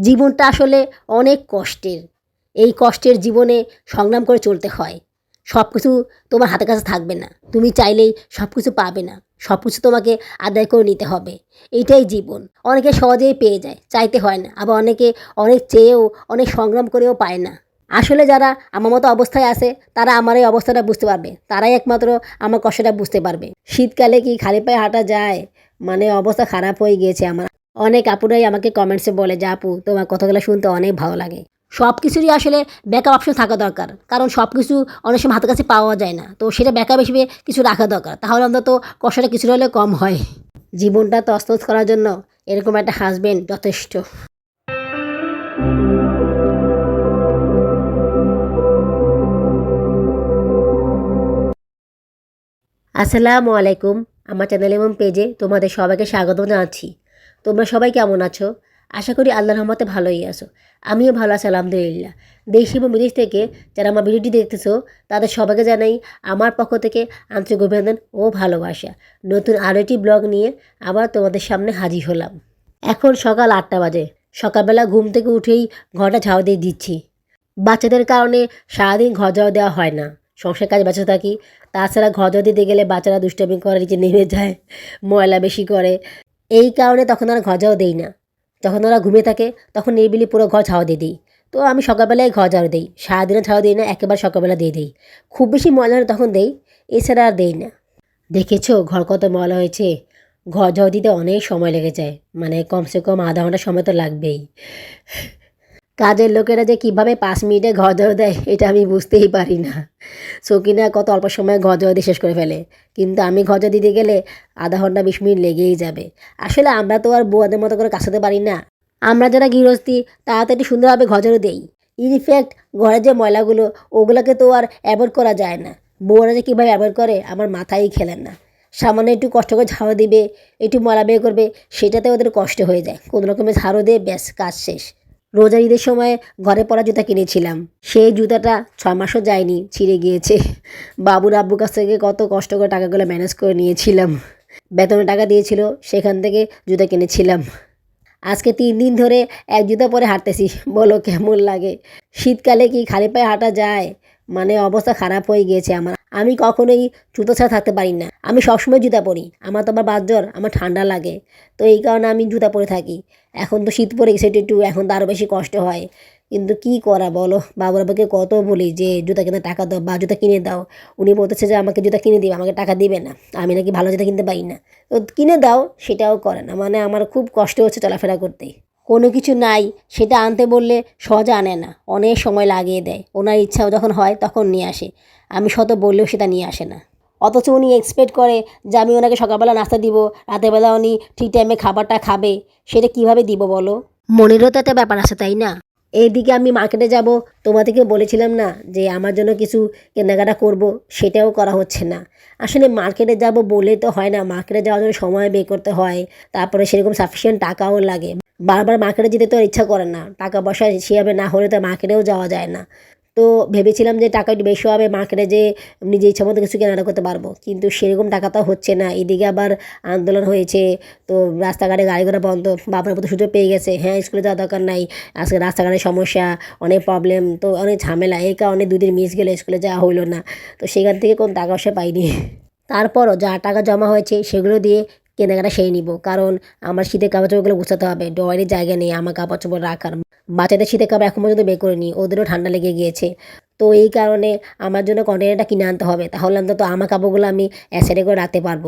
জীবনটা আসলে অনেক কষ্টের। এই কষ্টের জীবনে সংগ্রাম করে চলতে হয়। সব কিছু তোমার হাতের কাছে থাকবে না। তুমি চাইলেই সব কিছু পাবে না। সব কিছু তোমাকে আদায় করে নিতে হবে। এইটাই জীবন। অনেকে সহজেই পেয়ে যায়, চাইতে হয় না। আবার অনেকে অনেক চেয়েও, অনেক সংগ্রাম করেও পায় না। আসলে যারা আমার মতো অবস্থায় আছে, তারা আমার এই অবস্থাটা বুঝতে পারবে। তারাই একমাত্র আমার কষ্টটা বুঝতে পারবে। শীতকালে কি খালি পায়ে হাঁটা যায়? মানে অবস্থা খারাপ হয়ে গিয়েছে আমার। অনেক আপুরাই আমাকে কমেন্টসে বলে যে, আপু, তোমার কথাগুলো শুনতে অনেক ভালো লাগে। সব কিছুরই আসলে ব্যাকআপ অপশন থাকা দরকার। কারণ সব কিছু অনেক সময় হাতের কাছে পাওয়া যায় না। তো সেটা ব্যাকআপ হিসেবে কিছু রাখা দরকার। তাহলে অন্তত কষ্টটা কিছুটা হলে কম হয়। জীবনটা তস্তত করার জন্য এরকম একটা হাজবেন্ড যথেষ্ট। আসসালামু আলাইকুম। আমার চ্যানেল এবং পেজে তোমাদের সবাইকে স্বাগত জানাচ্ছি। তোমরা সবাই কেমন আছো? আশা করি আল্লাহর রহমতে ভালোই আছো। আমিও ভালো আছি, আলহামদুলিল্লাহ। দেশ এবং বিদেশ থেকে যারা আমার ভিডিওটি দেখতেছো, তাদের সবাইকে জানাই আমার পক্ষ থেকে আন্তরিক অভিনন্দন ও ভালোবাসা। নতুন আরও একটি ব্লগ নিয়ে আবার তোমাদের সামনে হাজির হলাম। এখন সকাল আটটা বাজে। সকালবেলা ঘুম থেকে উঠেই ঘরটা ঝাড়ু দিয়ে দিচ্ছি। বাচ্চাদের কারণে সারাদিন ঘর ঝাড়ু দেওয়া হয় না। সংসার কাজ বাঁচা থাকি। তাছাড়া ঘর ঝাড়ু দিতে গেলে বাচ্চারা দুষ্টামি করে, নিচে নেমে যায়, ময়লা বেশি করে। এই কারণে তখন আর ঘর ঝাড়ু দেই না। যখন ওরা ঘুমিয়ে থাকে, তখন নিরিবিলি পুরো ঘর ঝাড়ু দিয়ে দিই। তো আমি সকালবেলায় ঘর ঝাড়ু দিই। সারাদিনে ঝাড়ু দিই না, একেবারে সকালবেলা দিয়ে দিই। খুব বেশি ময়লা তখন দেই, এছাড়া আর দেই না। দেখেছ ঘর কত ময়লা হয়েছে? ঘর ঝাড়ু দিতে অনেক সময় লেগে যায়। মানে কমসে কম আধা ঘণ্টা সময় তো লাগবেই। কাজের লোকেরা যে কীভাবে পাঁচ মিনিটে ঘর ঝাড়ু দেয়, এটা আমি বুঝতেই পারি না। সকিনা কত অল্প সময় ঘর দিয়ে শেষ করে ফেলে। কিন্তু আমি ঘর দিতে গেলে আধা ঘণ্টা, বিশ মিনিট লেগেই যাবে। আসলে আমরা তো আর বউয়াদের মতো করে কাছাতে পারি না। আমরা যারা গৃহস্থী, তাড়াতাড়ি সুন্দরভাবে ঘর ঝাড়ু দেই। ইনফ্যাক্ট ঘরের যে ময়লাগুলো, ওগুলোকে তো আর অ্যাভয়েড করা যায় না। বউরা যে কীভাবে অ্যাভয়েড করে, আমার মাথায় খেলেন না। সামান্য একটু কষ্ট করে ঝাড়ু দিবে, একটু ময়লা বের করবে, সেটাতে ওদের কষ্ট হয়ে যায়। কোনো রকমের ঝাড়ু দিয়ে ব্যাস, কাজ শেষ। রোজার ঈদের সময় ঘরে পরা জুতা কিনেছিলাম। সেই জুতাটা ছ মাসও যায়নি, ছিঁড়ে গিয়েছে। বাবুর আব্বুর কাছ থেকে কত কষ্ট করে টাকাগুলো ম্যানেজ করে নিয়েছিলাম। বেতনের টাকা দিয়েছিল, সেখান থেকে জুতা কিনেছিলাম। আজকে তিন দিন ধরে এক জুতা পরে হাঁটতেছি, বলো কেমন লাগে? শীতকালে কি খালি পায়ে হাঁটা যায়? মানে অবস্থা খারাপ হয়ে গিয়েছে আমার। আমি কখনোই জুতো ছাড়া থাকতে পারি না। আমি সবসময় জুতা পরি। আমার তো আবার জ্বর, আমার ঠান্ডা লাগে। তো এই কারণে আমি জুতা পরে থাকি। এখন তো শীত পড়ে গেছে একটু এখন তো আরও বেশি কষ্ট হয়। কিন্তু কি করা বলো? বাবুর বাবাকে কত বলি যে, জুতা কিনে টাকা দাও বা জুতা কিনে দাও। উনি বলতেছে যে, আমাকে জুতা কিনে দিবে, আমাকে টাকা দিবে না। আমি নাকি ভালো জুতা কিনতে পারি না। তো কিনে দাও, সেটাও করে না। মানে আমার খুব কষ্ট হচ্ছে চলাফেরা করতে। কোনো কিছু নাই, সেটা আনতে বললে সহজে আনে না। অনেক সময় লাগিয়ে দেয়। ওনার ইচ্ছা যখন হয় তখন নিয়ে আসে। আমি শত বললেও সেটা নিয়ে আসে না। অথচ উনি এক্সপেক্ট করে যে আমি ওনাকে সকালবেলা নাস্তা দিব, রাতেরবেলা উনি ঠিক টাইমে খাবারটা খাবে। সেটা কীভাবে দিব বলো? মনেরও তো একটা ব্যাপার আছে, তাই না? এইদিকে আমি মার্কেটে যাব। তোমাদেরকে বলেছিলাম না যে আমার জন্য কিছু কেনাকাটা করব? সেটাও করা হচ্ছে না। আসলে মার্কেটে যাব বলে তো হয় না। মার্কেটে যাওয়ার জন্য সময় বের করতে হয়। তারপরে সেরকম সাফিসিয়েন্ট টাকাও লাগে। বারবার মার্কেটে যেতে তো আর ইচ্ছা করে না। টাকা পয়সা সেভাবে না হলে তো মার্কেটেও যাওয়া যায় না। তো ভেবেছিলাম যে টাকা একটু বেশি হবে মার্কেটে যে নিজে ইচ্ছা মতো কিছু কেনাকাটা করতে পারব। কিন্তু সেরকম টাকা তো হচ্ছে না। এদিকে আবার আন্দোলন হয়েছে, তো রাস্তাঘাটে গাড়ি ঘোড়া বন্ধ, বাবার মতো সুযোগ পেয়ে গেছে। হ্যাঁ স্কুলে যাওয়া দরকার নাই, আজকে রাস্তাঘাটের সমস্যা, অনেক প্রবলেম তো অনেক ঝামেলা। এই কারণে দুদিন মিস গেলে স্কুলে যাওয়া হইল না। তো সেখান থেকে কোনো টাকা পয়সা পাইনি। তারপরও যা টাকা জমা হয়েছে সেগুলো দিয়ে কেনাকাটা সেই নিব। কারণ আমার শীতের কাপড় চোপড়গুলো গুছাতে হবে ডয়ের জায়গা নেই, আমার কাপড় চোপড় রাখার। বাচ্চাদের শীতের কাপড় এখন পর্যন্ত বের করে নিই ওদেরও ঠান্ডা লেগে গিয়েছে। তো এই কারণে আমার জন্য কন্টেনারটা কিনে আনতে হবে, তাহলে অন্তত আমার কাপড়গুলো আমি অ্যাসাইডে করে রাখতে পারব।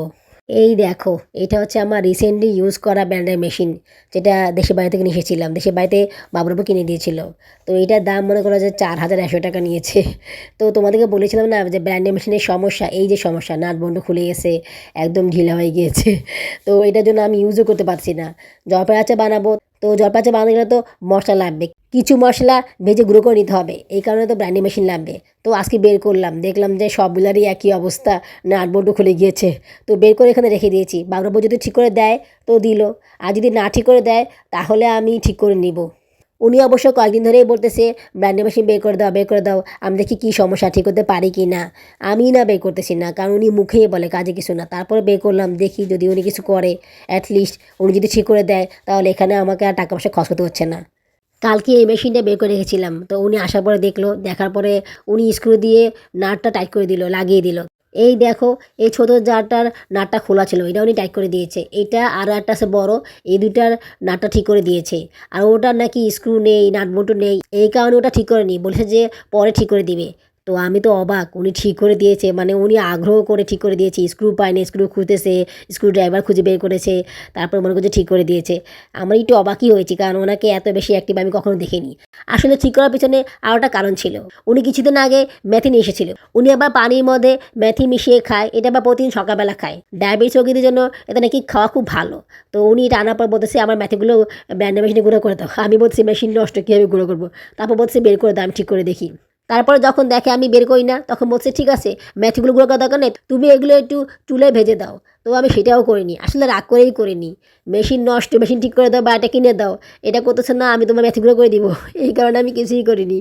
এই দেখো, এটা হচ্ছে আমার রিসেন্টলি ইউজ করা ব্র্যান্ডের মেশিন যেটা দেশের বাড়ি থেকে নিয়ে এসেছিলাম। দেশের বাড়িতে বাবুরাবু কিনে দিয়েছিল। তো এটার দাম মনে করো যে চার হাজার একশো টাকা নিয়েছে। তো তোমাদেরকে বলেছিলাম না যে ব্র্যান্ডের মেশিনের সমস্যা, এই যে সমস্যা, নাট বন্ধ খুলে গেছে, একদম ঢিলা হয়ে গিয়েছে। তো এটার জন্য আমি ইউজও করতে পারছি না। জলপাই আচার বানাবো, তো জলপাই আচার বানাতে গেলে তো মশলা লাগবে। কিছু মশলা ভেজে গুঁড়ো করে নিতে হবে। এই কারণে তো ব্র্যান্ডি মেশিন লাগবে। তো আজকে বের করলাম। দেখলাম যে সবগুলারই একই অবস্থা। নাট বল্টু খুলে গিয়েছে। তো বের করে এখানে রেখে দিয়েছি। বাবুরাবু যদি ঠিক করে দেয়, তো দিল। আর যদি না ঠিক করে দেয়, তাহলে আমি ঠিক করে নিব। উনি অবশ্য কয়েকদিন ধরেই বলতেছে ব্র্যান্ডের মেশিন বের করে দাও, বের করে দাও। আমি দেখি কী সমস্যা, ঠিক করতে পারি কি না? আমি না বের করতেছি না, কারণ উনি মুখেই বলে কাজে কিছু না। তারপরে বের করলাম, দেখি যদি উনি কিছু করে অ্যাটলিস্ট উনি যদি ঠিক করে দেয়, তাহলে এখানে আমাকে আর টাকা পয়সা খরচ করতে হচ্ছে না। কালকে এই মেশিনটা বের করে রেখেছিলাম। তো উনি আসার পরে দেখল, দেখার পরে উনি স্ক্রু দিয়ে নাটটা টাইট করে দিল, লাগিয়ে দিল। এই দেখো, এই ছোটো জারটার নাটটা খোলা ছিল এটা উনি টাইট করে দিয়েছে। এটা আর একটা আছে বড়, এই দুটার নাটটা ঠিক করে দিয়েছে। আর ওটার নাকি স্ক্রু নেই নাট নেই, এই কারণে ওটা ঠিক করে নি বলেছে যে পরে ঠিক করে দিবে। তো আমি তো অবাক, উনি ঠিক করে দিয়েছে মানে উনি আগ্রহ করে ঠিক করে দিয়েছে স্ক্রু পায়নি স্ক্রু খুঁজতেছে স্ক্রু ড্রাইভার খুঁজে বের করেছে, তারপর মনে করছে ঠিক করে দিয়েছে। আমার একটু অবাকই হয়েছি, কারণ ওনাকে এত বেশি অ্যাক্টিভ আমি কখনো দেখিনি। আসলে ঠিক করার পিছনে আরও একটা কারণ ছিল। উনি কিছুদিন আগে মেথি নিয়ে এসেছিল। উনি আবার পানির মধ্যে মেথি মিশিয়ে খায়, এটা আবার প্রতিদিন সকালবেলা খায়। ডায়াবেটিস রোগীদের জন্য এটা নাকি খাওয়া খুব ভালো। তো উনি এটা আনার পর বলতেছে, আমার মেথিগুলো ব্র্যান্ডের মেশিনে গুঁড়ো করে দাও। আমি বলছি মেশিন নষ্ট, কীভাবে গুঁড়ো করব? তারপর বলছে বের করে দাও, আমি ঠিক করে দেখি। তারপরে যখন দেখে আমি বের করি না, তখন বলছে, ঠিক আছে, ম্যাথগুলো করার দরকার নেই তুমি এগুলো একটু চুলে ভেজে দাও। তো আমি সেটাও করিনি, আসলে রাগ করেই করিনি। মেশিন নষ্ট, মেশিন ঠিক করে দাও বা এটা কিনে দাও, এটা করতেছে না, আমি তোমার ম্যাথগুলো করে দিব। এই কারণে আমি কিছুই করিনি।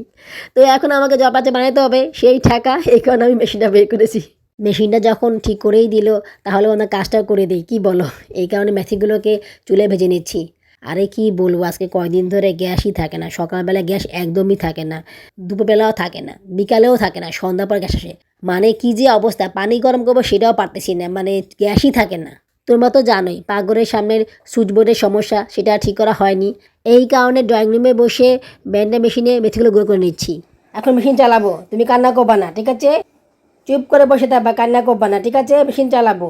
তো এখন আমাকে জপাতে বানাতে হবে, সেই টাকা এই কারণে আমি মেশিনটা বের করেছি। মেশিনটা যখন ঠিক করেই দিল, তাহলে ওনার কাজটা করে দিই, কি বলো? এই কারণে মেথিগুলোকে চুলে ভেজে নিচ্ছি। আরে কি বলব, আজকে কয়দিন ধরে গ্যাসই থাকে না। সকালবেলা গ্যাস একদমই থাকে না। দুপুরবেলাও থাকে না। বিকালেও থাকে না। সন্ধ্যা পর গ্যাস আসে। মানে কি যে অবস্থা? পানি গরম করব সেটাও পারতেছি না। মানে গ্যাসই থাকে না। তোমরা তো জানোই পাকঘরের সামনের সুইচবোর্ডের সমস্যা, সেটা ঠিক করা হয়নি। এই কারণে ড্রয়িং রুমে বসে ব্যান্ডের মেশিনে মেথিগুলো গুঁড়ো করে নিচ্ছি। এখন মেশিন চালাবো। তুমি কান্না করবা না, ঠিক আছে? চুপ করে বসে থাকবা, কান্না করবা না, ঠিক আছে? মেশিন চালাবো।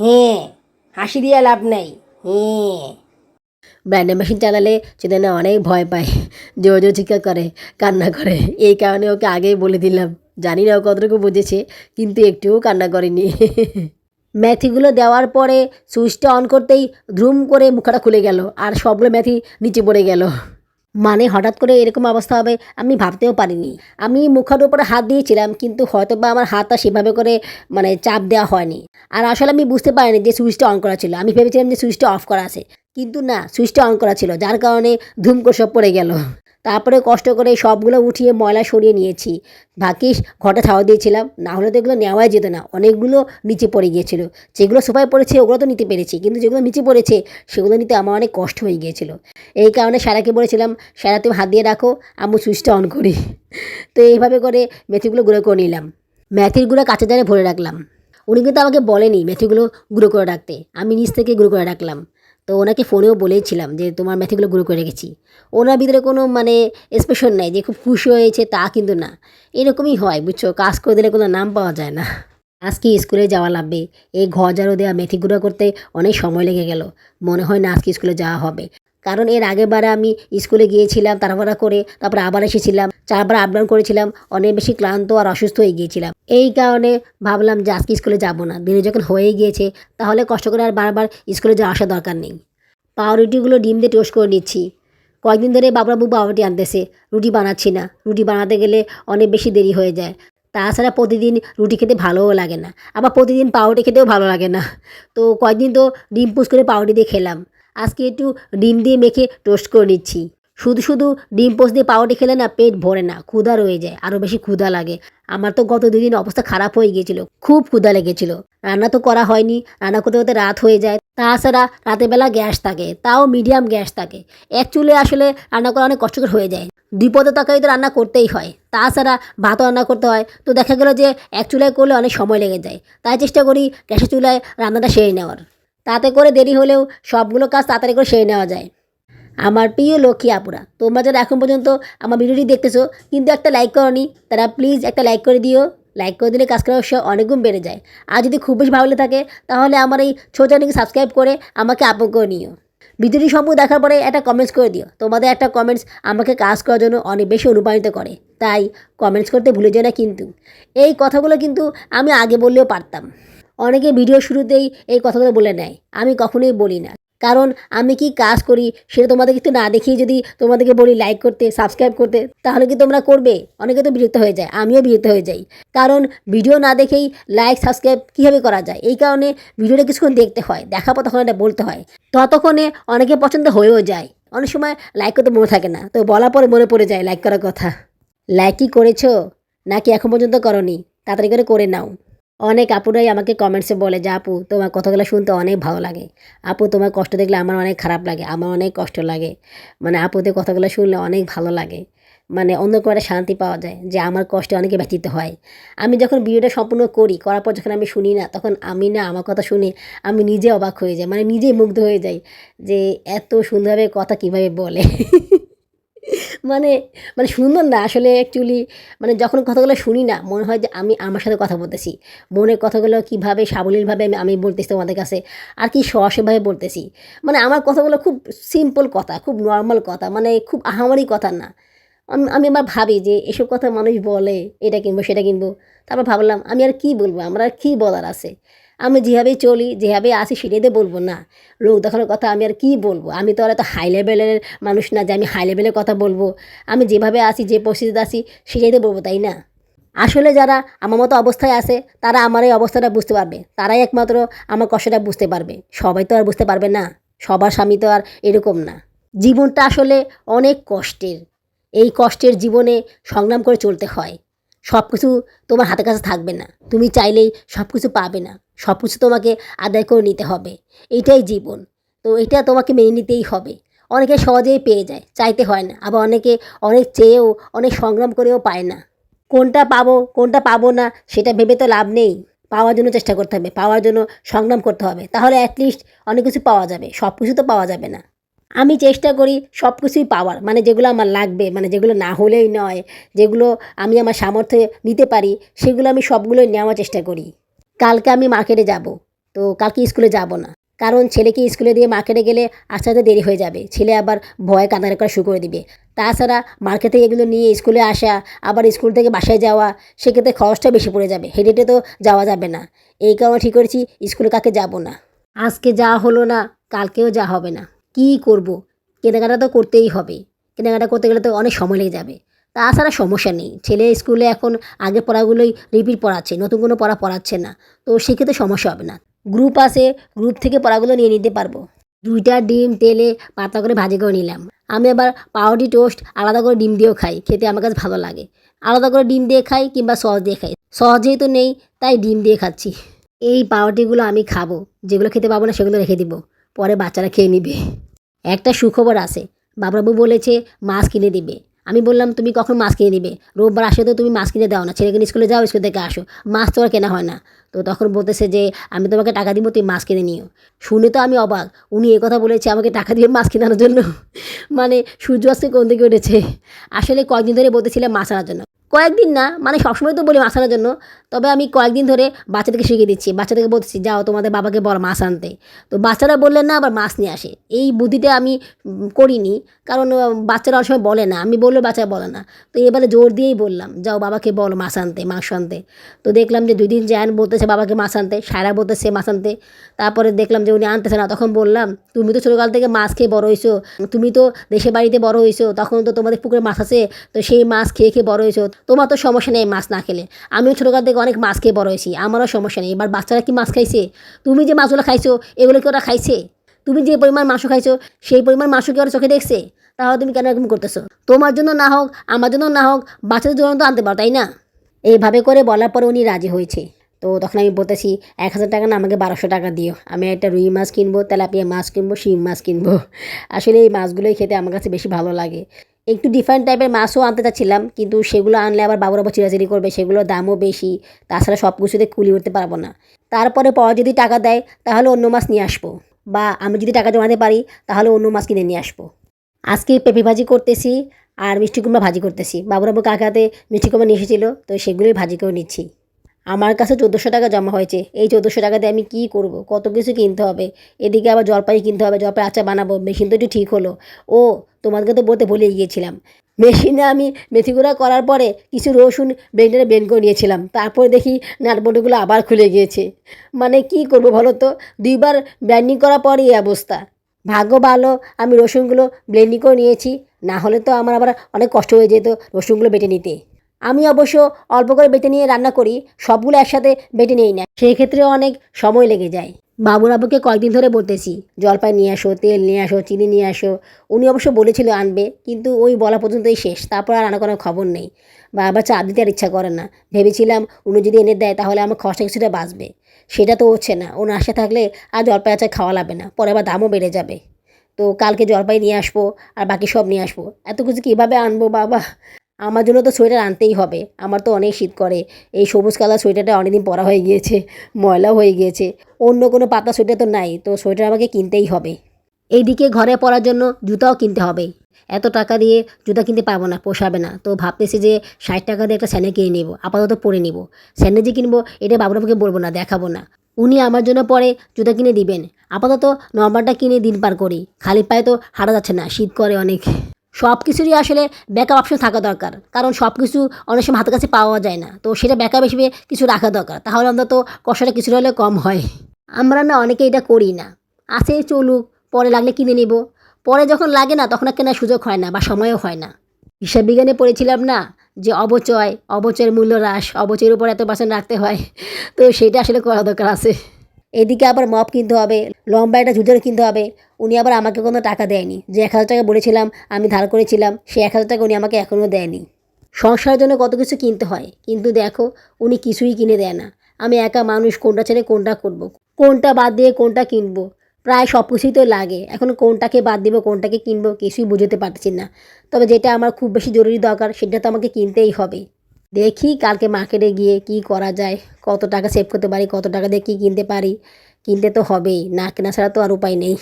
হ্যাঁ হাসি দিয়ে লাভ নেই। হ্যাঁ। ব্র্যান্ডের মেশিন চালালে সেটা না অনেক ভয় পায় জোর জোর চিৎকার করে, কান্না করে। এই কারণে ওকে আগেই বলে দিলাম। জানি না ও কতটুকু বুঝেছে, কিন্তু একটুও কান্না করেনি। ম্যাথিগুলো দেওয়ার পরে সুইচটা অন করতেই ধ্রুম করে মুখটা খুলে গেল, আর সবগুলো ম্যাথি নিচে পড়ে গেল। মানে হঠাৎ করে এরকম অবস্থা হবে, আমি ভাবতেও পারিনি। আমি মুখের উপরে হাত দিয়েছিলাম, কিন্তু হয়তো বা আমার হাতটা সেভাবে করে মানে চাপ দেওয়া হয়নি। আর আসলে আমি বুঝতে পারিনি যে সুইচটা অন করা ছিল। আমি ভেবেছিলাম যে সুইচটা অফ করা আছে। কিন্তু না, সুইচটা অন করা ছিল, যার কারণে ধুম পড়ে গেল। তারপরে কষ্ট করে সবগুলো উঠিয়ে ময়লা সরিয়ে নিয়েছি। ভাগ্যিস ঘটা ছাওয়া দিয়েছিলাম, না হলে তো এগুলো নেওয়াই যেত না। অনেকগুলো নিচে পড়ে গিয়েছিল। যেগুলো সোফায় পড়েছে, ওগুলো তো নিতে পেরেছি। কিন্তু যেগুলো নিচে পড়েছে, সেগুলো নিতে আমার অনেক কষ্ট হয়ে গিয়েছিল। এই কারণে স্যারাকে বলেছিলাম স্যারা তুমি হাত দিয়ে রাখো আমি সুইচটা অন করি। তো এইভাবে করে মেথিগুলো গুঁড়ো করে নিলাম। মেথির গুঁড়ো কাঁচা জারে ভরে রাখলাম। উনি কিন্তু আমাকে বলেনি মেথিগুলো গুঁড়ো করে রাখতে। আমি নিচ থেকে গুঁড়ো করে রাখলাম। তো ওনাকে ফোনেও বলেছিলাম যে তোমার মেথিগুলো গুঁড়ো করে রেখেছি। ওনার ভিতরে কোনো মানে এক্সপ্রেশন নাই যে খুব খুশি হয়েছে তা কিন্তু না। এরকমই হয়, বুঝছ? কাজ করে দিলে কোনো নাম পাওয়া যায় না। আজকে স্কুলে যাওয়া লাগবে? এই ঘর ঝাড়ু দেওয়া মেথি গুঁড়ো করতে অনেক সময় লেগে গেল। মনে হয় না আজকে স্কুলে যাওয়া হবে। কারণ এর আগেবারে আমি স্কুলে গিয়েছিলাম তারপরে করে, তারপরে আবার এসেছিলাম, চারবার আপ ডাউন করেছিলাম, অনেক বেশি ক্লান্ত আর অসুস্থ হয়ে গিয়েছিলাম। এই কারণে ভাবলাম যে আজকে স্কুলে যাব না। দিনে যখন হয়ে গিয়েছে, তাহলে কষ্ট করে আর বারবার স্কুলে যাওয়া আসার দরকার নেই। পাউরুটিগুলো ডিম দিয়ে টোস্ট করে নিচ্ছি। কয়েকদিন ধরে বাবরাবু পাউরুটি আনতেছে, রুটি বানাচ্ছি না। রুটি বানাতে গেলে অনেক বেশি দেরি হয়ে যায়। তাছাড়া প্রতিদিন রুটি খেতে ভালোও লাগে না। আবার প্রতিদিন পাউরুটি খেতেও ভালো লাগে না। তো কয়েকদিন তো ডিম পুষ করে পাউরুটি দিয়ে খেলাম। আজকে একটু ডিম দিয়ে মেখে টোস্ট করে নিচ্ছি। শুধু শুধু ডিম পোস্ট দিয়ে পাউরুটি খেলে না পেট ভরে না, ক্ষুধা রয়ে যায় আরও বেশি ক্ষুধা লাগে। আমার তো গত দুদিন অবস্থা খারাপ হয়ে গিয়েছিল, খুব ক্ষুধা লেগেছিল। রান্না তো করা হয়নি, রান্না করতে করতে রাত হয়ে যায়। তাছাড়া রাতের বেলা গ্যাস থাকে, তাও মিডিয়াম গ্যাস থাকে। এক চুলে আসলে রান্না করা অনেক কষ্টকর হয়ে যায়। দুই পদের তরকারি তো রান্না করতেই হয়, তাছাড়া ভাতও রান্না করতে হয়। তো দেখা গেলো যে এক চুলায় করলে অনেক সময় লেগে যায়। তাই চেষ্টা করি গ্যাসের চুলায় রান্নাটা সেরে নেওয়ার। তাতে করে দেরি হলেও সবগুলো কাজ তাড়াতাড়ি করে সেরে নেওয়া যায়। আমার প্রিয় লক্ষ্মী আপুরা, তোমরা যারা এখন পর্যন্ত আমার ভিডিওটি দেখতেছো, কিন্তু একটা লাইক করনি, তারা প্লিজ একটা লাইক করে দিও। লাইক করে দিলে কাজ করার উৎসাহ অনেক গুণ বেড়ে যায়। আর যদি খুব বেশি ভালো থাকে, তাহলে আমার এই ছোট চ্যানেলকে সাবস্ক্রাইব করে আমাকে আপন করে নিও। ভিডিওটি সম্পূর্ণ দেখার পরে একটা কমেন্টস করে দিও। তোমাদের একটা কমেন্টস আমাকে কাজ করার জন্য অনেক বেশি অনুপ্রাণিত করে। তাই কমেন্টস করতে ভুলে যেও না কিন্তু। এই কথাগুলো কিন্তু আমি আগে বললেও পারতাম। অনেকে ভিডিও শুরুতেই এই কথাগুলো বলে নেয়, আমি কখনোই বলি না। কারণ আমি কি কাজ করি সেটা তোমাদের কিন্তু না দেখিয়ে যদি তোমাদেরকে বলি লাইক করতে সাবস্ক্রাইব করতে, তাহলে কি তোমরা করবে? অনেকে তো বিরক্ত হয়ে যায়, আমিও বিরক্ত হয়ে যাই। কারণ ভিডিও না দেখেই লাইক সাবস্ক্রাইব কীভাবে করা যায়? এই কারণে ভিডিওটা কিছুক্ষণ দেখতে হয়, দেখার পর তখন এটা বলতে হয়। ততক্ষণে অনেকে পছন্দ হয়েও যায়। অনেক সময় লাইক করতে মনে থাকে না, তো বলার পরে মনে পড়ে যায় লাইক করার কথা। লাইক কি করেছ? নাকি এখন পর্যন্ত করনি? তাড়াতাড়ি করে করে নাও। অনেক আপুরাই আমাকে কমেন্টসে বলে যে, আপু, তোমার কথাগুলো শুনতে অনেক ভালো লাগে। আপু, তোমার কষ্ট দেখলে আমার অনেক খারাপ লাগে, আমার অনেক কষ্ট লাগে। মানে আপুদের কথাগুলো শুনলে অনেক ভালো লাগে। মানে অন্য কোনো একটা শান্তি পাওয়া যায়, যে আমার কষ্টে অনেকে ব্যতীত হয়। আমি যখন ভিডিওটা সম্পূর্ণ করি, করার পর যখন আমি শুনি না, তখন আমি না আমার কথা শুনে আমি নিজে অবাক হয়ে যাই মানে নিজেই মুগ্ধ হয়ে যাই যে, এত সুন্দরভাবে কথা কীভাবে বলে? মানে মানে সুন্দর না। আসলে অ্যাকচুয়ালি মানে যখন কথাগুলো শুনি না, মনে হয় যে আমি আমার সাথে কথা বলতেছি। মনের কথাগুলো কীভাবে সাবলীলভাবে আমি আমি বলতেছি তোমাদের কাছে, আর কি সহসভাবে বলতেছি। মানে আমার কথাগুলো খুব সিম্পল কথা, খুব নর্মাল কথা মানে খুব আহামারি কথা না। আমি আবার ভাবি যে এসব কথা মানুষ বলে, এটা কিনবো, সেটা কিনবো। তারপর ভাবলাম, আমি আর কি বলব? আমার আর কী বলার আছে? আমি যেভাবে চলি, যেভাবে আসি সেটাই তো বলব না। লোক দেখানোর কথা আমি আর কি বলব? আমি তো আর এত হাই লেভেলের মানুষ না যে আমি হাই লেভেলের কথা বলব। আমি যেভাবে আসি যে পরিস্থিতিতে আসি সেটাই তো বলব, তাই না? আসলে যারা আমার মতো অবস্থায় আছে, তারা আমার এই অবস্থাটা বুঝতে পারবে। তারাই একমাত্র আমার কষ্টটা বুঝতে পারবে। সবাই তো আর বুঝতে পারবে না। সবার স্বামী তো আর এরকম না। জীবনটা আসলে অনেক কষ্টের। এই কষ্টের জীবনে সংগ্রাম করে চলতে হয়। সব কিছু তোমার হাতের কাছে থাকবে না। তুমি চাইলেই সব কিছু পাবে না। সব কিছু তোমাকে আদায় করে নিতে হবে। এইটাই জীবন। তো এটা তোমাকে মেনে নিতেই হবে। অনেকে সহজেই পেয়ে যায়, চাইতে হয় না। আবার অনেকে অনেক চেয়েও, অনেক সংগ্রাম করেও পায় না। কোনটা পাবো কোনটা পাবো না, সেটা ভেবে তো লাভ নেই। পাওয়ার জন্য চেষ্টা করতে হবে, পাওয়ার জন্য সংগ্রাম করতে হবে। তাহলে অ্যাটলিস্ট অনেক কিছু পাওয়া যাবে সব কিছু তো পাওয়া যাবে না। আমি চেষ্টা করি সব কিছুই পাওয়ার মানে যেগুলো আমার লাগবে মানে যেগুলো না হলেই নয়, যেগুলো আমি আমার সামর্থ্যে নিতে পারি, সেগুলো আমি সবগুলোই নেওয়ার চেষ্টা করি। কালকে আমি মার্কেটে যাব। তো কালকে স্কুলে যাব না। কারণ ছেলেকে স্কুলে দিয়ে মার্কেটে গেলে আস্তে আস্তে দেরি হয়ে যাবে। ছেলে আবার ভয়ে কান্নাকাটি করা শুরু করে দিবে। তাছাড়া মার্কেট থেকে এগুলো নিয়ে স্কুলে আসা, আবার স্কুল থেকে বাসায় যাওয়া, সেক্ষেত্রে খরচটা বেশি পড়ে যাবে। হেঁটে হেঁটে তো যাওয়া যাবে না। এই কারণে ঠিক করেছি, স্কুলে কাকে যাব না। আজকে যা হলো না, কালকেও যা হবে না। কী করব? কেনাকাটা তো করতেই হবে। কেনাকাটা করতে গেলে তো অনেক সময় লেগে যাবে। তাছাড়া সমস্যা নেই। ছেলে স্কুলে এখন আগে পড়াগুলোই রিপিট পড়াচ্ছে, নতুন কোনো পড়া পড়াচ্ছে না। তো সেক্ষেত্রে সমস্যা হবে না। গ্রুপ আছে, গ্রুপ থেকে পড়াগুলো নিয়ে নিতে পারব। দুইটা ডিম, তেলে পাতলা করে ভাজি করে নিলাম। আমি আবার পাউরুটি টোস্ট আলাদা করে ডিম দিয়েও খাই, খেতে আমার কাছে ভালো লাগে। আলাদা করে ডিম দিয়ে খাই কিংবা সস দিয়ে খাই। সস যেহেতু নেই, তাই ডিম দিয়ে খাচ্ছি। এই পাউরুটিগুলো আমি খাব, যেগুলো খেতে পাবো না সেগুলো রেখে দিব, পরে বাচ্চারা খেয়ে নিবে। একটা সুখবর আছে বাবুরাবু বলেছে, মাছ কিনে দিবে। আমি বললাম, তুমি কখন মাছ কিনে দিবে? রোববার আসে তো তুমি মাছ কিনে দাও না। ছেলেকে স্কুলে যাও, স্কুল থেকে আসো। মাছ তো আর কেনা হয় না। তো তখন বলতেছে যে, আমি তোমাকে টাকা দিব, তুমি মাছ কিনে নিও। শুনে তো আমি অবাক। উনি এ কথা বলেছে আমাকে টাকা দিয়ে মাছ কেনার জন্য। মানে সূর্য আজকে কোন দিকে উঠেছে? আসলে কয়েকদিন ধরে বলতেছিলাম মাছ আনার জন্য। কয়েকদিন না মানে সবসময় তো বলি মাছ আনার জন্য, তবে আমি কয়েকদিন ধরে বাচ্চাদেরকে শিখিয়ে দিচ্ছি। বাচ্চাদেরকে বলছি যাও, তোমাদের বাবাকে বল মাছ আনতে। তো বাচ্চারা বললেন না, আবার মাছ নিয়ে আসে। এই বুদ্ধিটা আমি করিনি, কারণ বাচ্চারা অনেক সময় বলে না। আমি বললে বাচ্চারা বলে না। তো এবারে জোর দিয়েই বললাম, যাও, বাবাকে বল মাছ আনতে, মাংস আনতে। তো দেখলাম যে দুই দিন জ্যান বলতেছে বাবাকে মাছ আনতে, সায়রা বলতেছে মাছ আনতে। তারপরে দেখলাম যে উনি আনতেছে না। তখন বললাম, তুমি তো ছোটোকাল থেকে মাছ খেয়ে বড় হয়েছো। তুমি তো দেশে বাড়িতে বড় হয়েছো। তখন তো তোমাদের পুকুরে মাছ আছে। তো সেই মাছ খেয়ে খেয়ে বড় হয়েছো। তোমার তো সমস্যা নেই মাছ না খেলে। আমিও ছোটোকাল থেকে অনেক মাছ খেয়ে বড় হয়েছি, আমারও সমস্যা নেই। এবার বাচ্চারা কি মাছ খাইছে? তুমি যে মাছগুলো খাইছো, এগুলো কি ওরা খাইছে? তুমি যে পরিমাণ মাংস খাইছো, সেই পরিমাণ মাংস কি ওরা চোখে দেখছে? তাহলে তুমি কেন এরকম করতেছো? তোমার জন্য না হোক, আমার জন্য না হোক, বাচ্চাদের জন্য তো আনতে পারো, তাই না? এইভাবে করে বলার পরে উনি রাজি হয়েছে। তো তখন আমি বলতেছি, এক হাজার টাকা না, আমাকে বারোশো টাকা দিও। আমি একটা রুই মাছ কিনবো, তেলাপিয়া মাছ কিনবো, শিম মাছ কিনবো। আসলে এই মাছগুলোই খেতে আমার কাছে বেশি ভালো লাগে। একটু ডিফারেন্ট টাইপের মাছও আনতে চাচ্ছিলাম, কিন্তু সেগুলো আনলে আবার বাবুর আবার চিরাচিরি করবে, সেগুলোর দামও বেশি, তাছাড়া সব কিছুতে কুলি উঠতে পারব না। তারপরে পরে যদি টাকা দেয়, তাহলে অন্য মাছ নিয়ে আসব, বা আমি যদি টাকা জমাতে পারি, তাহলে অন্য মাছ কিনে নিয়ে আসব। আজকে পেঁপে ভাজি করতেছি, আর মিষ্টি কুমড়া ভাজি করতেছি। বাবুর বাবুরাবু কাকাতে মিষ্টি কুমড়া নিয়ে এসেছিল, তো সেগুলোই ভাজি করে নিচ্ছি। আমার কাছে চোদ্দোশো টাকা জমা হয়েছে। এই চোদ্দোশো টাকা দিয়ে আমি কী করব? কত কিছু কিনতে হবে। এদিকে আবার জলপাই কিনতে হবে, জলপাই আচার বানাবো, মেশিন তো একটু ঠিক হলো। ও, তোমাদেরকে তো বলতে ভুলে গিয়েছিলাম। মেশিনে আমি মেথি গুঁড়া করার পরে কিছু রসুন ব্লেন্ডারে বেন করে নিয়েছিলাম। তারপরে দেখি নাটবল্টুগুলো আবার খুলে গিয়েছে। মানে কি করব বলো তো? দুইবার ব্যান্ডিং করার পরই এই অবস্থা। ভাগ্য ভালো, আমি রসুনগুলো ব্লেন্ডিং করে নিয়েছি। না হলে তো আমার আবার অনেক কষ্ট হয়ে যেত রসুনগুলো বেটে নিতে। আমি অবশ্য অল্প করে বেটে নিয়ে রান্না করি, সবগুলো একসাথে বেটে নিই না সেই ক্ষেত্রে অনেক সময় লেগে যায়। বাবুর আব্বুকে কয়েকদিন ধরে বলতেছি, জলপাই নিয়ে আসো, তেল নিয়ে আসো, চিনি নিয়ে আসো। উনি অবশ্য বলেছিল আনবে, কিন্তু ওই বলা পর্যন্তই শেষ। তারপর আর আনা কোনো খবর নেই। বা আবার চা দিতে আর ইচ্ছা করে না। ভেবেছিলাম উনি যদি এনে দেয়, তাহলে আমার খরচা কিছুটা বাঁচবে। সেটা তো হচ্ছে না। ওনার আশা থাকলে আর জলপাই আচার খাওয়া লাগবে না। পরে আবার দামও বেড়ে যাবে। তো কালকে জলপাই নিয়ে আসব, আর বাকি সব নিয়ে আসব। এত কিছু কীভাবে আনব বাবা? আমার জন্য তো সোয়েটার আনতেই হবে। আমার তো অনেক শীত করে। এই সবুজ কালার সোয়েটারটা অনেকদিন পরা হয়ে গিয়েছে, ময়লাও হয়ে গিয়েছে। অন্য কোনো পাতলা সোয়েটার তো নাই, তো সোয়েটার আমাকে কিনতেই হবে। এইদিকে ঘরে পরার জন্য জুতাও কিনতে হবে। এত টাকা দিয়ে জুতা কিনতে পারব না, পোষাবে না। তো ভাবতেছি যে ষাট টাকা দিয়ে একটা স্যান্ডেল কিনে নেব, আপাতত পরে নিব। স্যান্ডেল যে কিনবো, এটা বাবুরাবুকে বলব না, দেখাবো না। উনি আমার জন্য পরে জুতা কিনে দিবেন। আপাতত নর্মালটা কিনে দিন পার করি। খালি পায়ে তো হারা যাচ্ছে না, শীত করে অনেক। সব কিছুরই আসলে ব্যাকআপ অপশন থাকা দরকার। কারণ সব কিছু অনেক সময় হাতের কাছে পাওয়া যায় না। তো সেটা ব্যাকআপ হিসেবে কিছু রাখা দরকার। তাহলে অন্তত কষ্টটা কিছুটা হলে কম হয়। আমরা না অনেকে এটা করি না। আসে চলুক, পরে লাগলে কিনে নিব। পরে যখন লাগে না, তখন আর কেনার সুযোগ হয় না বা সময়ও হয় না। হিসাব বিজ্ঞানে পড়েছিলাম না যে অবচয়, অবচয়ের মূল্য হ্রাস, অবচয়ের উপর এত পার্সেন্ট রাখতে হয়। তো সেটা আসলে করা দরকার আছে। এদিকে আবার মপ কিনতে হবে, লম্বা একটা জুতোর কিনতে হবে। উনি আবার আমাকে কোনো টাকা দেয়নি। যে এক হাজার টাকা বলেছিলাম, আমি ধার করেছিলাম সেই এক হাজার টাকা উনি আমাকে এখনও দেয়নি। সংসারের জন্য কত কিছু কিনতে হয়। কিন্তু দেখো, উনি কিছুই কিনে দেয় না। আমি একা মানুষ, কোনটা ছেড়ে কোনটা করব। কোনটা বাদ দিয়ে কোনটা কিনবো? প্রায় সব কিছুই তো লাগে। এখন কোনটাকে বাদ দিব, কোনটাকে কিনবো, কিছুই বুঝতে পারছি না। তবে যেটা আমার খুব বেশি জরুরি দরকার, সেটা তো আমাকে কিনতেই হবে। দেখি কালকে মার্কেটে গিয়ে কি করা যায়, কত টাকা সেভ করতে পারি, কত টাকা দিয়ে কী কিনতে পারি, কিনতে তো হবেই, না কেনা ছাড়া তো আর উপায় নেই।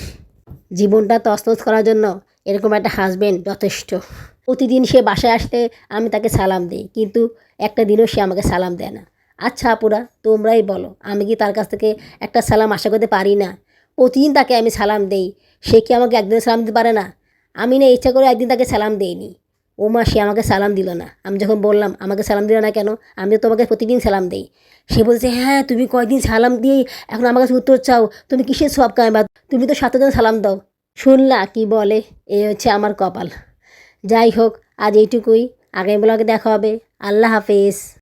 জীবনটা তছনছ করার জন্য এরকম একটা হাজবেন্ড যথেষ্ট। প্রতিদিন সে বাসায় আসলে আমি তাকে সালাম দিই, কিন্তু একটা দিনও সে আমাকে সালাম দেয় না। আচ্ছা আপুরা, তোমরাই বলো, আমি কি তার কাছ থেকে একটা সালাম আশা করতে পারি না? প্রতিদিন তাকে আমি সালাম দেই, সে কি আমাকে একদিন সালাম দিতে পারে না? আমি না ইচ্ছা করে একদিন তাকে সালাম দেইনি। ও মা, সে আমাকে সালাম দিল না। আমি যখন বললাম, আমাকে সালাম দিল না কেন? আমি তো তোমাকে প্রতিদিন সালাম দিই। সে বলছে হ্যাঁ তুমি কয়দিন সালাম দিয়েই এখন আমার কাছে উত্তর চাও। তুমি কিসের সব কায়বা তুমি তো সাতজন সালাম দাও। শুনলা কি বলে? এ হচ্ছে আমার কপাল। যাই হোক, আজ এইটুকুই। আগামী ব্লগে দেখা হবে। আল্লাহ হাফেজ।